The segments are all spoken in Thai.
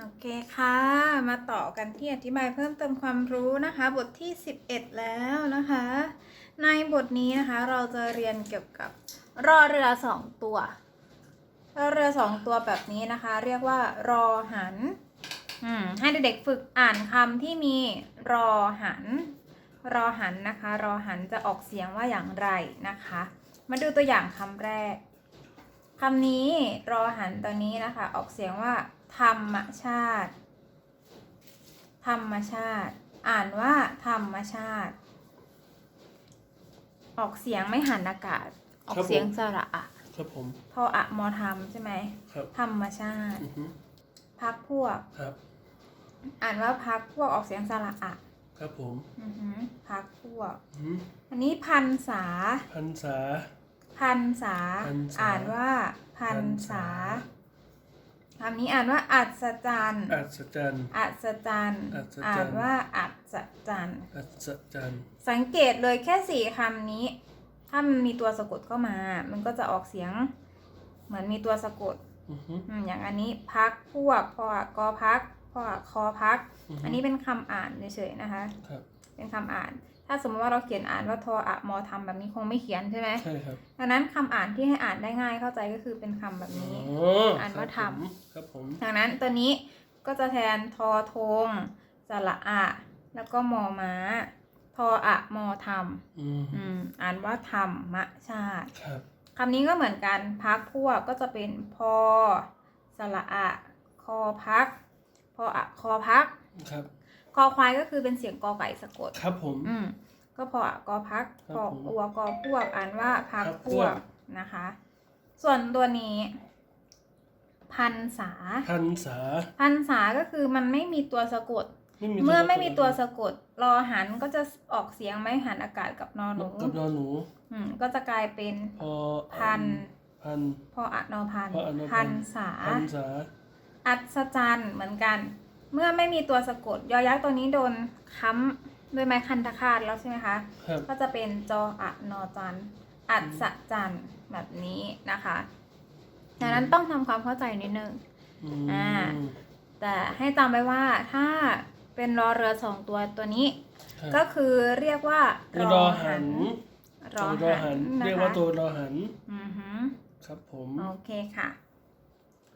โอเคค่ะ มาต่อกันที่อธิบายเพิ่มเติมความรู้นะคะ บทที่ 11 แล้วนะคะ ในบทนี้นะคะเราจะเรียนเกี่ยวกับรอเรือสองตัวรอเรือสองตัวแบบนี้นะคะ เรียกว่ารอหันอืมให้เด็กๆฝึกอ่านคำที่มีรอหัน รอหันนะคะ รอหันจะออกเสียงว่าอย่างไรนะคะ มาดูตัวอย่างคำแรกคำนี้รอหันตัวนี้นะคะ ออกเสียงว่า ธรรมชาติ ธรรมชาติ อ่านว่าธรรมชาติ ออกเสียงไม่หันอากาศ ออกเสียงสระอะครับผมพออะมอธรรมใช่ไหมครับธรรมชาติอือฮึพักพวกครับ อ่านว่าพักพวกออกเสียงสระอะครับผมอือหือพักพวกอือฮึอันนี้พันษา พันษา พันษาพรรษาอ่านว่าพันษาคำนี้อ่านว่าอัศจรรย์อัศจรรย์อัศจรรย์อัศจรรย์อ่านว่าอัศจรรย์อัศจรรย์สังเกตเลยแค่สี่คำนี้ ถ้ามันมีตัวสะกดเข้ามา มันก็จะออกเสียง เหมือนมีตัวสะกดอือฮึอืมอย่างอันนี้พักพวกพออะกอพักพออะคอพักอือฮึอันนี้เป็นคำอ่านเฉยๆนะคะครับเป็นคำอ่าน ถ้าสมมติว่าเราเขียนอ่านว่าทออะมอทำแบบนี้คงไม่เขียนใช่ไหมใช่ครับดังนั้นคำอ่านที่ให้อ่านได้ง่ายเข้าใจก็คือเป็นคำแบบอ๋อนี้อ่านว่าครับทำผมครับผมดังนั้นตัวนี้ก็จะแทนทอทงสระอะ แล้วก็มอม้า ทออะมอทอืมำอืมอ่านว่าธรรมชาติครับคำนี้ก็เหมือนกันพักพวกก็จะเป็นพอสระอะ คอพัก พออะคอพักครับ คอควายก็คือเป็นเสียงกอไก่สะกด ครับผม อืมก็พออะกอพักครับพอผมอัวกอพวกอ่านว่าพักพักพพววกกนะคะ ส่วนตัวนี้ พันษา พันษา พันษาก็คือมันไม่มีตัวสะกดไม่มีเมื่อไม่มีตัวสะสะกด รอหันก็จะออกเสียงไม่หันอากาศกับนอนหนูกับนอนหนู อืม ก็จะกลายเป็นพอพันพันพออะนอพันพออะนอพัพันนษาพันษา อัศจรรย์เหมือนกัน เมื่อไม่มีตัวสะกด ยอยักษ์ตัวนี้โดนค้ำด้วยไม้คันตะคาดแล้วใช่ไหมคะ ครับ ก็จะเป็นจออะนอจันอัศจรรย์แบบนี้นะคะดังนั้นต้องทำความเข้าใจนิดนึงอือ่า มแต่ให้จำไว้ว่าถ้าเป็นรอเรือสองตัวตัวนี้ ครับก็คือเรียกว่าตัวรอหันรอตัวรอหัหันนนะเรียกคะว่าตัวรอหันอือหือครับผม โอเคค่ะ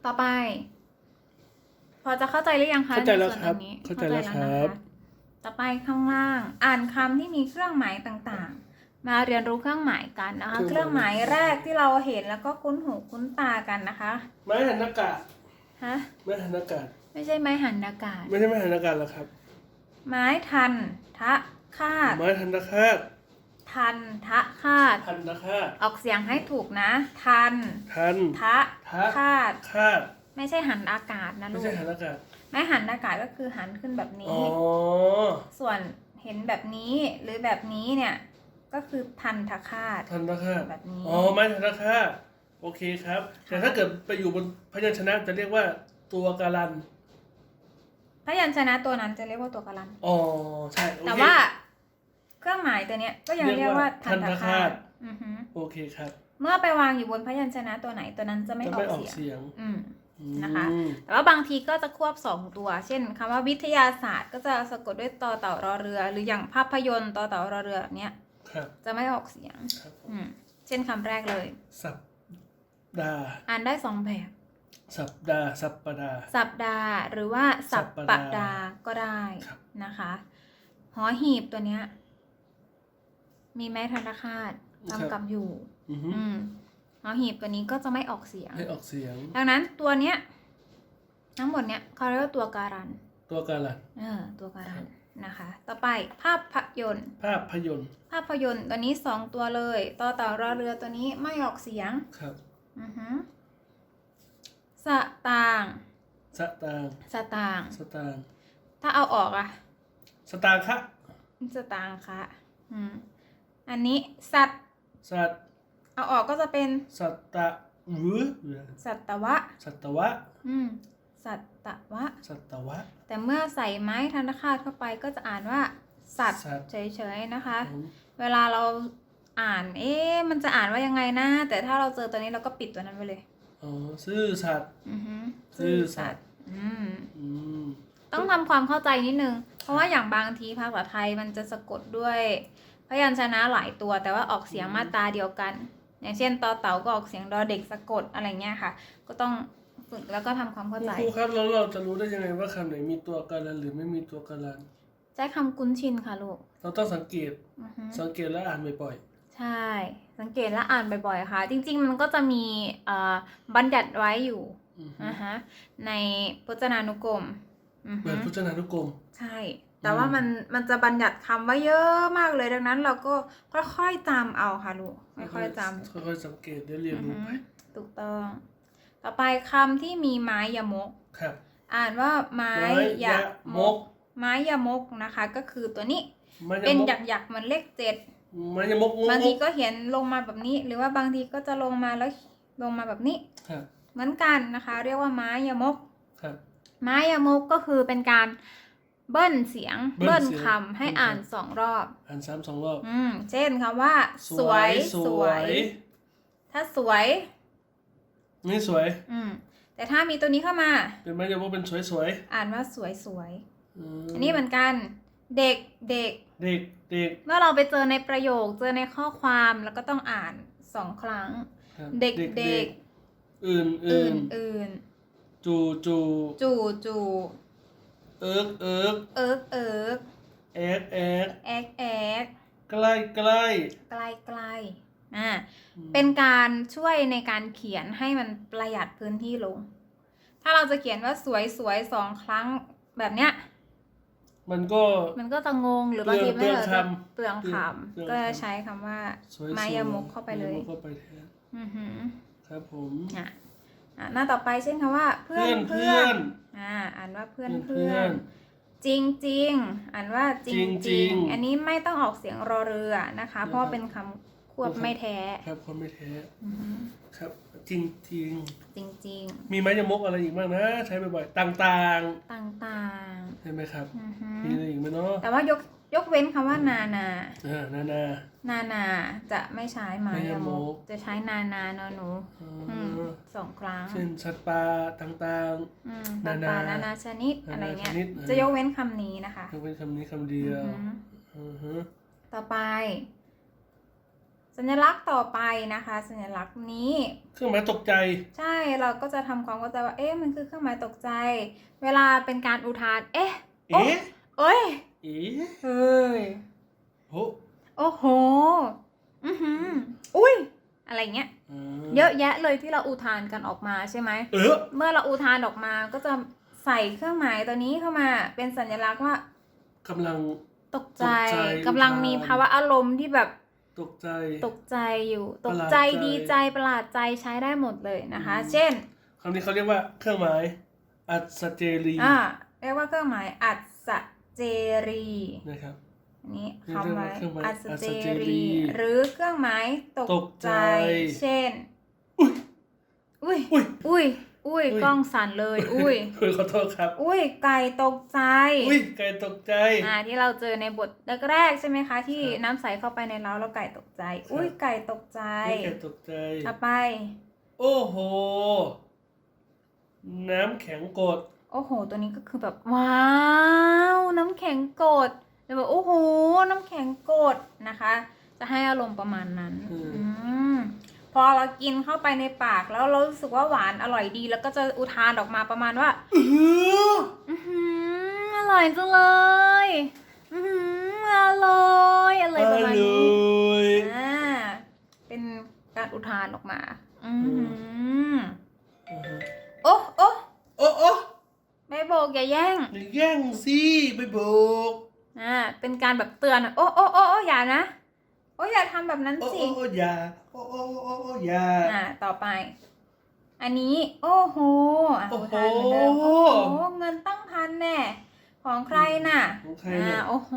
ต่อไปพ อจะเข้าใจหรือยังคะเข้าใจแล้วนส่นครับตงนี้เข้าใจแล้วคนะรับคะต่อไปข้างล่าง อ่านคำที่มีเครื่องหมายต่างๆ มาเรียนรู้เครื่องหมายกันนะคะ เครื่องหมายแรกที่เราเห็นแล้วก็คุ้นหูคุ้นตากันนะคะไม้หันอากาศฮะไม้หันอากาศ ไม่ใช่ไม้หันอากาศ ไม่ใช่ไม้หันอากาศหรอกครับ ไม้ทันทะคาดไม้ทันตะคาดทันทะคาดทันตะคาดออกเสียงให้ถูกนะ ทัน ทันทะทะคาดคาด ไม่ใช่หันอากาศนะไม่ลูกใช่หันอากาศไม้หันอากาศก็คือหันขึ้นแบบอ๋นี้ อส่วนเห็นแบบนี้หรือแบบนี้เนี่ย ก็คือทันทคาต ทันตะคาดแบบนี้ อ๋อไม้ทันตะคาดโอเคครับ แต่ถ้าเกิดไปอยู่บนพยัญชนะจะเรียกว่าตัวการันพยัญชนะตัวนั้นจะเรียกว่าตัวกรัน อ๋อใช่โอเค แต่ว่าเครื่องหมายตัวเนี้ยก็ยังเรีเรียยกกว่าว่าทันททันทคาคาต ตอือฮึโอเคครับเมื่อไปวางอยู่บนพยัญชนะตัวไหนตัวนั้นจะไม่จะออไม่กออกเสียง เสียง อืมอืม นะคะ แต่ว่าบางทีก็จะควบสองตัว เช่นคำว่าวิทยาศาสตร์ ก็จะสะกดด้วยตอเต่ารอเรือ หรืออย่างภาพยนตร์ตอเต่ารอเรือเนี้ยครับจะไม่ออกเสียงครับผมอืมเช่นคำแรกเลย สัปดาห์อ่านได้สองแบบ สัปดาห์สัปปดาห์สัปดาห์หรือว่าสัปสัปปดาห์ดาห์ก็ได้ครับนะคะหอหีบตัวเนี้ย มีแม่ธนาคาตครับกำกับอยู่ อื อฮึอืมหอหีบตัวนี้ก็จะไม่ออกเสียงให้ออกเสียง ดังนั้นตัวเนี้ยทั้งหมดเนี้ยเขาเรียกว่าตัวการัน ตัวการันเออตัวการันนะคะ ต่อไปภาพยนตร์ ภาพยนตร์ ภาพยนตร์ตัวนี้สองตัวเลยต่อเต่ารอเรือตัวนี้ไม่ออกเสียง ครับ อือฮึสตางค์สตางค์สตางค์สตางค์ถ้าเอาออกอะสตางค์คะสตางค์ค่ะอืมอันนี้สัตว์สัต เอาออกก็จะเป็นสัตตะหรือสัตวะ สัตวะ อืม สัตวะ สัตวะ แต่เมื่อใส่ไม้ธนคาตเข้าไปก็จะอ่านว่า สัตว์สัตว์เฉยๆนะคะผมเวลาเราอ่าน เอ๊ะมันจะอ่านว่ายังไงนะ แต่ถ้าเราเจอตัวนี้เราก็ปิดตัวนั้นไปเลย อ๋อ ซื่อสัตย์อือฮึซื่อสัตย์อืม อืมต้องทำความเข้าใจนิดนึง เพราะว่าอย่างบางทีภาษาไทยมันจะสะกดด้วย พยัญชนะหลายตัวแต่ว่าออกเสียงมาตราเดียวกัน อย่างเช่นตอเต่าก็ออกเสียงดอเด็กสะกดอะไรเงี้ยค่ะ ก็ต้องฝึกแล้วก็ทำความเข้าใจ ครูครับแล้วเราจะรู้ได้ยังไงว่าคำไหนมีตัวการันหรือไม่มีตัวการัน ใช้คำคุ้นชินค่ะลูกเราต้องสังเกต อือฮึ สังเกตและอ่านบ่อยใช่ สังเกตและอ่านบ่อยๆ ค่ะ จริงๆ มันก็จะมีเอ่อบัญญัติไว้อยู่ๆอือฮึนะฮะในพจนานุกรมอือเหมืฮึอนพจนานุกรมใช่ แต่ว่ามันมันจะบัญญัติคำไว้เยอะมากเลยดังนั้น เราก็ค่อยๆจำเอาค่ะลูกค่อยๆจำค่อยๆสังเกตได้เรียนอือรู้ฮึไปถูกต้อง ต่อไปคำที่มีไม้ยมกครับ อ่านว่าไม้ยยะมมกกไม้ยมกนะคะ ก็คือตัวนี้มันเป็นมกหยักๆเหมือนเลขเจ็ดมันจะมกงงบางทีก็เห็นลงมาแบบนี้ หรือว่าบางทีก็จะลงมาแล้วลงมาแบบนี้ครับเหมือนกันนะคะ เรียกว่าไม้ยมกครับไม้ยมกก็คือเป็นการ เบิ้ลเสียง เบิ้เบิ้ลลเสียงคำให้เบิ้ลคำ อ่านสองรอบ อ่านซ้ำสองรอบอืม เช่นคำว่า สวยสสววย ย ถ้าสวยนี่สวย อืม แต่ถ้ามีตัวนี้เข้ามา เป็นไม้ยมกเป็นสวยสวยอ่านว่าสวยสวยๆอืมอันนี้เหมือนกัน เด็กเด็ก เด็กเด็กเมื่อเราไปเจอในประโยค เจอในข้อความแล้วก็ต้องอ่านสองครั้ง ครับเด็กเด็ก อื่นอื่อื่นนอื่น จูจูจู่จู เอิกเอิกเอิกเอิกแอกแอกแอกแอกใกล้ใกล้ไกลไกลอ่าเป็นการช่วยในการเขียนให้มันประหยัดพื้นที่ลง ถ้าเราจะเขียนว่าสวยสวยสองครั้งแบบเนี้ยมันก็มันก็จะงงหรือบางทีเปลืไม่องเราคจะำเปลืองคเปลืองำก็จะใช้คำว่าสวยไม้สวยยมกเข้าไปเลยมกเข้าไปแทนอือหือครับผมอะ อะหน้าต่อไปเช่นคำว่า เพื่อนเพื่เพื่ออนนอ่าอ่านว่าเพื่อนเพื่เพื่ออนนจริงจริงอ่านว่าจริงจจริริงงอันนี้ไม่ต้องออกเสียงรอเรือนะคะ เพราะว่าเป็นคำ ควบไม่แท้ ครับคนไม่แท้อือหือครับ จริงจริงจริงจริงๆมีไม้ยมกอะไรอีกบ้างนะ ใช้บ่อยๆต่างๆ ต่างๆ ใช่ไหมครับๆอือหือมีอะไรอีกไหมเนาะแต่ว่ายกยกเว้นคำว่านานาเออนานา นานาจะไม่ใช้ไม้ไม้ยยมมกกจะใช้นานานอหนูเออืมอสองครั้ง เช่นสัตว์ป่าต่างอืมนานาต่างๆนานาชนิดนานาอะไรเงี้ยชนิดจะยกเว้นคำนี้นะคะๆยกเป็นคำนี้คำเดียวอือหืออือฮึต่อไป สัญลักษณ์ต่อไปนะคะ สัญลักษณ์นี้ เครื่องหมายตกใจ ใช่เราก็จะทำความเข้าใจว่า เอ๊ะมันคือเครื่องหมายตกใจ เวลาเป็นการอุทาน เอ๊ะเอ๊ะเอ้ยเอ๊ะเฮ้ยโอ้โอ้โหอือหืออุ้ยอะไรเงี้ยเยอะแยะเลยที่เราอุทานกันออกมาใช่ไหมเออเมื่อเราอุทานออกมาก็จะใส่เครื่องหมายตัวนี้เข้ามา เป็นสัญลักษณ์ว่ากำลังตกใจตกใจกำลังอุทานมีภาวะอารมณ์ที่แบบ ตกใจ ตกใจอยู่ปตระกหลาดใจใจ ดีใจประหลาดใจใช้ได้หมดเลยนะคะ อืม เช่น คำนี้เขาเรียกว่าเครื่องหมาย อัศเจรีอ่าเรียกว่าเครื่องหมายอัศเจรีนะครับ อันนี้เรียกคำไว้ว่าเครื่องหมายอัศเจอัศเจรีรีหรือเครื่องหมายตกตกใจ เช่น อุ้ยอุ้ยอุ้ย อุ้ยอุ้ย กล้องสั่นเลย อุ้ย คุยขอโทษครับ อุ้ยไก่ตกใจอุ้ยไก่ตกใจ อ่าที่เราเจอในบทแรกๆใช่ไหมคะ ที่ครับน้ำใสเข้าไปในเล้าแล้วไก่ตกใจ ครับ อุ้ยไก่ตกใจอุ้ยไก่ตกใจ ต่อไป โอ้โห น้ำแข็งกด โอ้โห ตัวนี้ก็คือแบบว้าว น้ำแข็งกดแล้วแบบโอ้โห น้ำแข็งกดนะคะ จะให้อารมณ์ประมาณนั้นอืม อืม พอเรากินเข้าไปในปากแล้วเรารู้สึกว่าหวานอร่อยดี แล้วก็จะอุทานออกมาประมาณว่าอื้อหืออือหืออร่อยจังเลยอือหืออร่อยอะไรประมาณนี้อร่อยอ่าเป็นการอุทานออกมาอือหืออือฮึโอ้โอ้โอ้โอ้ไม่โบกอย่าแย่งอย่าแย่งสิไม่โบกอ่าเป็นการแบบเตือนอะโอ้โอ้โอ้โอ้อย่านะ โอ้อย่าทำแบบนั้นโอ้สิ โอ้โอ้อย่าโอ้โอ้โอ้โอ้อย่าอ่า ต่อไป อันนี้ โอ้โหอะโอ้อุโหทานเหมือนเดิมโอ้โห เงินตั้งพันแน่ ของใครน่ะ ของใครอ่าเนี่ยโอ้โห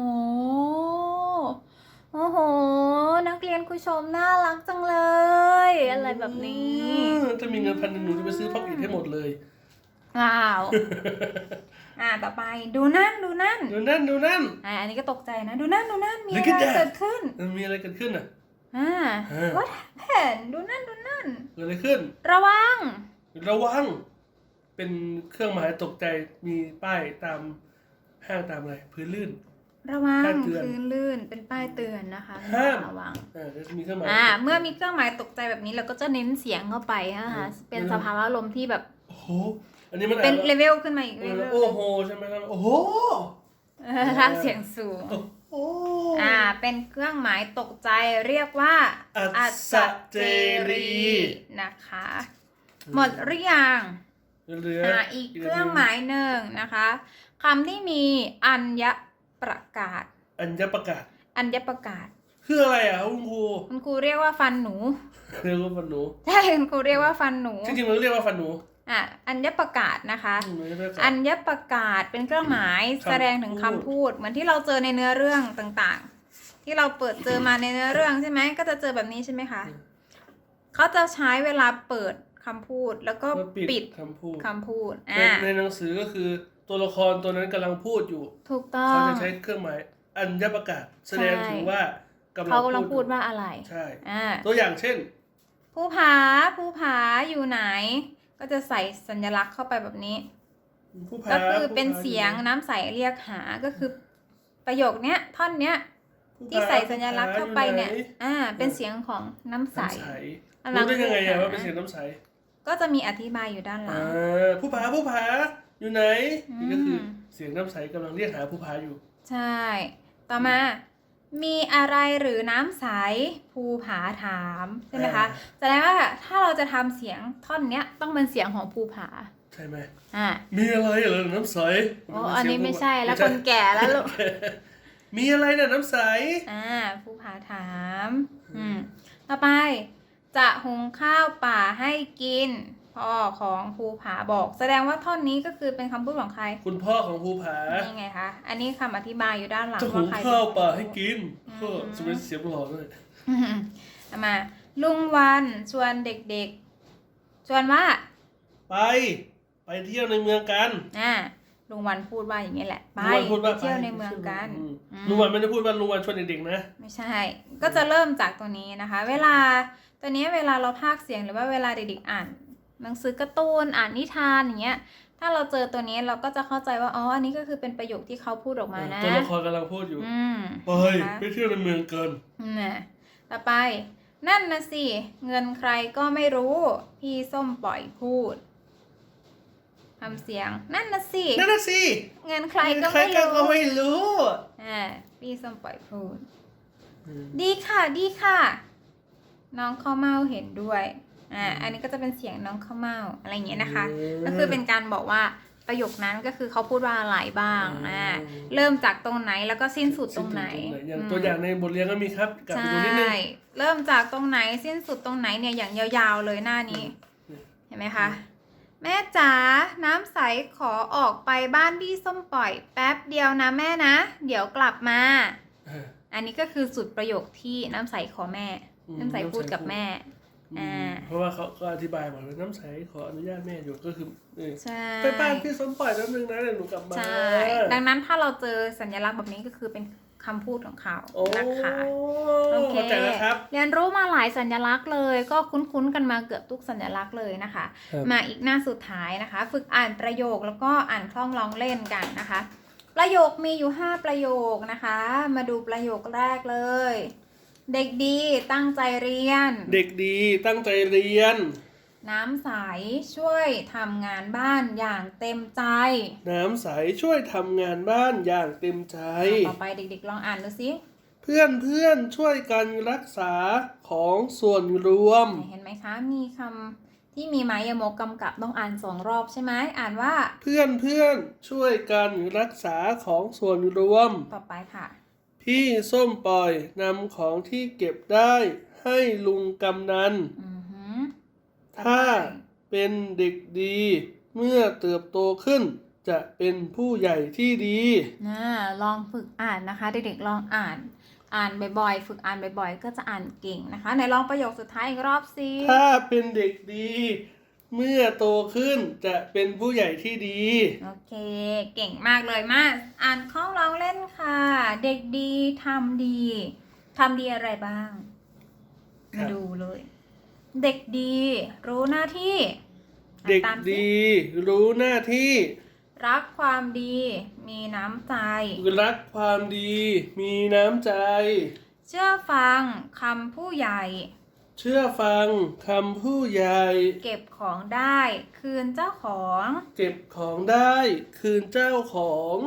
โอ้โห นักเรียนคุณชมน่ารักจังเลย อะไรแบบนี้ อืมถ้ามีเงินพันหนึ่งหนูจะไปซื้อพ็อกเก็ตให้หมดเลย ว้าว อ่าต่อไปดูนั่นดูนั่นดูนั่นดูนั่นอ่าอันนี้ก็ตกใจนะ ดูนั่นดูนั่นมี Look อะไร at that เกิดขึ้นมันมีอะไรเกิดขึ้นอะอ่าอ่า what happened ดูนั่นดูนั่นเกิดอะไรขึ้น ระวัง ระวัง เป็นเครื่องหมายตกใจมีป้ายตามห้างตามอะไรพื้นลื่นระวังป้ายเตือนพื้นลื่นเป็นป้ายเตือนนะคะห้ามระวังอ่าจะมีเครื่องหมายอ่าเมื่อมีเครื่องหมายตกใจแบบนี้เราก็จะเน้นเสียงเข้าไปนะคะอืมเป็นสภาวะลมณ์ที่แบบโอ้โห อันนี้มันเป็นอ่านเลว่าเวลขึ้นมาอีกเอเลอเวลโอ้โหใช่ไหมครับโอ้โห เออถ้าเสียงสูง โอ้อ่า เป็นเครื่องหมายตกใจเรียกว่าอัศเจรีนะคะ หมดหรือยัง เหลืออ่าอีกเครื่องหมายหนึ่งนะคะคำที่มีอัญญประกาศ อัญญประกาศ อัญญประกาศ คืออะไรอะคุณครูคุณครูเรียกว่าฟันหนู เรียกว่าฟันหนูใช่คุณครูเรียกว่าฟันหนู จริงๆมันเรียกว่าฟันหนู อะอัญญประกาศนะคะอืมมันเรียกว่าอัญญประกาศเป็นเครื่องหมายคำแสดงถึงคำพูด เหมือนที่เราเจอในเนื้อเรื่องต่างๆ ที่เราเปิดเจอมาในเนื้อเรื่องใช่ไหมก็จะเจอแบบนี้ใช่ไหมคะเขาจะใช้เวลาเปิดคำพูดแล้วก็ว่าปิดคำพูดคำพูดในอ่าในหนังสือก็คือตัวละครตัวนั้นกำลังพูดอยู่ ถูกต้อเขางจะใช้เครื่องหมายอัญญประกาศแสดงใช่ถึงว่ากำลังเขากำลังพูดอยู่ว่าอะไรใช่อ่าตัวอย่างเช่น ผู้ผาผู้ผาอยู่ไหน ก็จะใส่สัญลักษณ์เข้าไปแบบนี้ผู้พาก็คือเป็นผู้พาเสียงน้ำใสเรียกหาก็คือประโยคเนี้ยท่อนเนี้ยผู้พาที่ใส่สัญลักษณ์เข้าไปเนี่ยผู้พาออ่า เป็นเสียงของน้ำใสน้ำใสกำลัรู้ได้ยังไงรีอะกหว่าเป็นเสียงน้ำใส ก็จะมีอธิบายอยู่ด้านหลัอ่างผู้พาผู้พาอยู่ไหนอืมนี่ก็คือเสียงน้ำใสกำลังเรียกหาผู้พาอยู่ ใช่ ต่อมา มีอะไรหรือน้ำใสภูผาถามใช่ไหมคะอ่าแสดงว่าถ้าเราจะทำเสียงท่อนเนี้ยต้องเป็นเสียงของภูผาใช่ไหมอ่ามีอะไรเหรอน้ำใสโอ้อันนี้ไม่ใช่แล้วไม่คใช่นแก่แล้วลูกมีอะไรน่ะน้ำใสอ่าภูผาถาม อืมต่อไป จะหุงข้าวป่าให้กิน พ่อของภูผาบอก แสดงว่าท่อนนี้ก็คือเป็นคำพูดของใครคุณพ่อของภูผานี่ไงคะอันนี้คำอธิบายอยู่ด้านหลังจะหุว่างใครข้าวป่าให้กินอืมก็จะเป็นเสียงหล่อด้วยอืมเอามา ลุงวันชวนเด็กๆ ชวนว่าไป ไปเที่ยวในเมืองกันอ่าลุงวันพูดว่าอย่างนี้แหละไปลุงวันพูดว่าเที่ยวในเมืองกันอืม ลุงวันไม่ได้พูดว่าลุงวันชวนเด็กๆนะ ไม่ใช่ ก็จะเริ่มจากตัวนี้นะคะ เวลาตัวนี้เวลาเราพากย์เสียงหรือว่าเวลาเด็กๆอ่าน หนังสือการ์ตูนอ่านนิทานอย่างเงี้ย ถ้าเราเจอตัวนี้เราก็จะเข้าใจว่าอ๋ออันนี้ก็คือเป็นประโยคที่เขาพูดออกมานะตัวละครกำลังพูดอยู่อืมไปนะคะไปเที่ยวในเมืองกันน่ะต่อไป นั่นนะสิเงินใครก็ไม่รู้พี่ส้มปล่อยพูดทำเสียง นั่นนะสินั่นน่ะสิเงินใครก็ใครไม่ก็รู้ไม่รู้อ่าพี่ส้มปล่อยพูดอืมดีค่ะดีค่ะ น้องข้าวเม่าเห็นด้วย อ่าอันนี้ก็จะเป็นเสียงน้องข้าวเม่าอะไรอย่างเงี้ยนะคะ ก็คือเป็นการบอกว่าประโยคนั้นก็คือเขาพูดว่าอะไรบ้างอ่าเริ่มจากตรงไหนแล้วก็สิ้นสุดตรงไหนอย่างอืมตัวอย่างในบทเรียนก็มีครับกลับใชไปดูนิดนึง่เริ่มจากตรงไหนสิ้นสุดตรงไหนเนี่ยอย่างยาวๆเลยหน้านี้อืมเห็นไหมคะแม่จ๋า น้ำใสขอออกไปบ้านพี่ส้มปล่อย แป๊บเดียวนะแม่นะ เดี๋ยวกลับมา อันนี้ก็คือสุดประโยคที่น้ำใสขอแม่อืมน้ำใสพูดกับแม่ อ่า เพราะว่าเขาก็อธิบายบอกเลยน้ำใสขออนุญาตแม่อยู่ก็คือเออใช่ ไปบ้านพี่สมปล่อยแป๊บนึงนะเดี๋ยวหนูกลับมาใช่ ดังนั้นถ้าเราเจอสัญลักษณ์แบบนี้ก็คือเป็นคำพูดของเขาโอ้นะคะ โอเค เข้าใจแล้วครับ เรียนรู้มาหลายสัญลักษณ์เลย ก็คุ้นๆกันมาเกือบทุกสัญลักษณ์เลยนะคะ ครับ มาอีกหน้าสุดท้ายนะคะ ฝึกอ่านประโยคแล้วก็อ่านคล่องร้องเล่นกันนะคะ ประโยคมีอยู่ 5 ประโยคนะคะ มาดูประโยคแรกเลย เด็กดีตั้งใจเรียน เด็กดีตั้งใจเรียน น้ำใสช่วยทำงานบ้านอย่างเต็มใจ น้ำใสช่วยทำงานบ้านอย่างเต็มใจ ต่อไปเด็กๆลองอ่านดูสิเพื่อนเพื่อนช่วยกันรักษาของส่วนรวม เห็นไหมคะ มีคำที่มีไม้ยมกกำกับต้องอ่านสองรอบใช่ไหมอ่านว่า เพื่อนเพื่อนช่วยกันรักษาของส่วนรวม ต่อไปค่ะ พี่ส้มปล่อยนำของที่เก็บได้ให้ลุงกำนัน อือหือถ้าเป็นเด็กดี เมื่อเติบโตขึ้น จะเป็นผู้ใหญ่ที่ดี นะลองฝึกอ่านนะคะ เด็กๆลองอ่าน อ่านบ่อยๆ ฝึกอ่านบ่อยๆ ก็จะอ่านเก่งนะคะไหนลองประโยคสุดท้ายอีกรอบสิ ถ้าเป็นเด็กดี เมื่อโตขึ้นจะเป็นผู้ใหญ่ที่ดี โอเค เก่งมากเลยมา อ่านข้องร้องเล่นค่ะ เด็กดีทำดีทำดีอะไรบ้าง ครัมาบ ดูเลย เด็กดี รู้หน้าที่อ่านเด็กตามสิดี รู้หน้าที่รักความดี มีน้ำใจ รักความดี มีน้ำใจ เชื่อฟังคำผู้ใหญ่ เชื่อฟังคำผู้ใหญ่ เก็บของได้ คืนเจ้าของ เก็บของได้ คืนเจ้าของ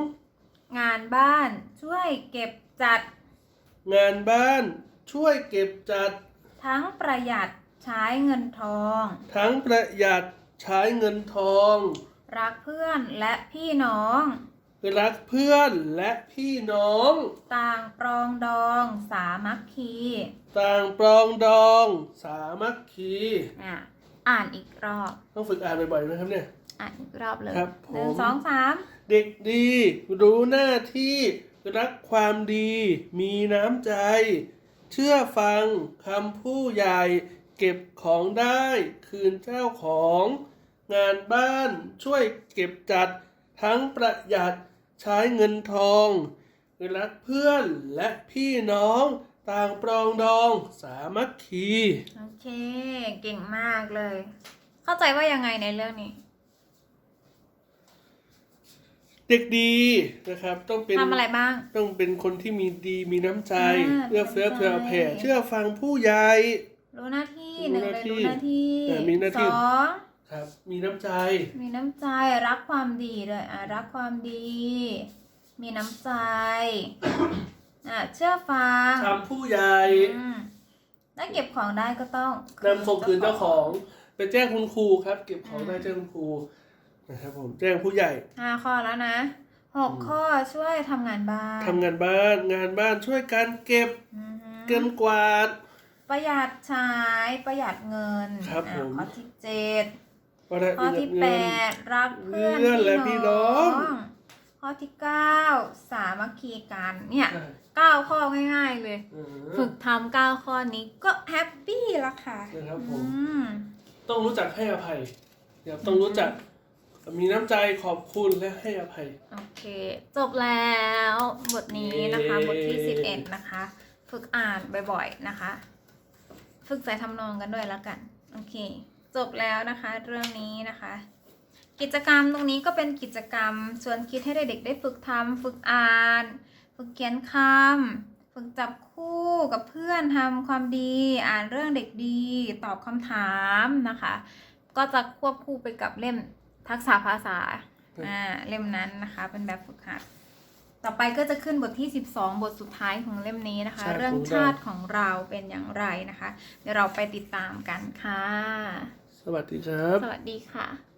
งานบ้านช่วยเก็บจัด งานบ้านช่วยเก็บจัด ทั้งประหยัดใช้เงินทอง ทั้งประหยัดใช้เงินทอง รักเพื่อนและพี่น้อง รักเพื่อนและพี่น้อง ต่างปรองดองสามัคคีต่างปรองดองสามัคคีอะอ่านอีกรอบ ต้องฝึกอ่านบ่อยๆนะครับเนี่ย อ่านอีกรอบเลยครับผม หนึ่งสองสามเด็กดี รู้หน้าที่รักความดี มีน้ำใจ เชื่อฟังคำผู้ใหญ่ เก็บของได้ คืนเจ้าของ งานบ้านช่วยเก็บจัด ทั้งประหยัด ใช้เงินทองรักเพื่อนและพี่น้องต่างปรองดองสามัคคี โอเค เก่งมากเลย เข้าใจว่ายังไงในเรื่องนี้ เด็กดีนะครับต้องเป็นทำอะไรบ้าง ต้องเป็นคนที่มีดีมีน้ำใจอ่าเอื้อเฟื้อมีน้ำใจเผื่อแผ่เชื่อฟังผู้ใหญ่ รู้หน้าที่หรู้นึ่งหเลน้ายที่รู้หน้าที่เออมีหน้าที่ สอง ครับ มีน้ำใจ มีน้ำใจรักความดีเลยอะรักความดี มีน้ำใจอะเชื่อฟังทำผู้ใหญ่อืมถ้าเก็บของได้ก็ต้องนำส่งคืนเจ้าของ ไปแจ้งคุณครูครับ เก็บของได้แจ้งคุณครูนะครับผมแจ้งผู้ใหญ่ห้าข้อแล้วนะหกอืมข้อช่วยทำงานบ้านทำงานบ้านงานบ้านช่วยการเก็บอือฮึเกินกวาดประหยัดใช้ประหยัดเงินครับอะผมข้อที่เจ็ด ประหยัดข้อที่เงินแปดรักเพื่อนเพื่อนและพี่น้องข้อที่เก้าสามัคคีกันเนี่ยใช่เก้าข้อง่ายๆเลยเออฝึกทำเก้าข้อนี้ก็แฮปปี้ละค่ะนะครับผอืมมต้องรู้จักให้อภัยเดี๋ยวต้องรู้จักมีน้ำใจขอบคุณและให้อภัย โอเค จบแล้วบทนี้นะคะเย้บทที่11นะคะ ฝึกอ่านบ่อยๆนะคะ ฝึกใส่ทำนองกันด้วยแล้วกัน โอเค จบแล้วนะคะเรื่องนี้นะคะ กิจกรรมตรงนี้ก็เป็นกิจกรรมชวนคิดให้เด็กๆได้ฝึกทำฝึกอ่าน ฝึกเขียนคำฝึกจับคู่กับเพื่อนทำความดี อ่านเรื่องเด็กดี ตอบคำถามนะคะ ก็จะควบคู่ไปกับเล่มทักษะภาษาอ่าเล่มนั้นนะคะ เป็นแบบฝึกหัดต่อไปก็จะขึ้นบทที่ 12 บทสุดท้ายของเล่มนี้นะคะชาติของเราเรื่องชาติของเราเป็นอย่างไรนะคะ เดี๋ยวเราไปติดตามกันค่ะ สวัสดีครับ สวัสดีค่ะ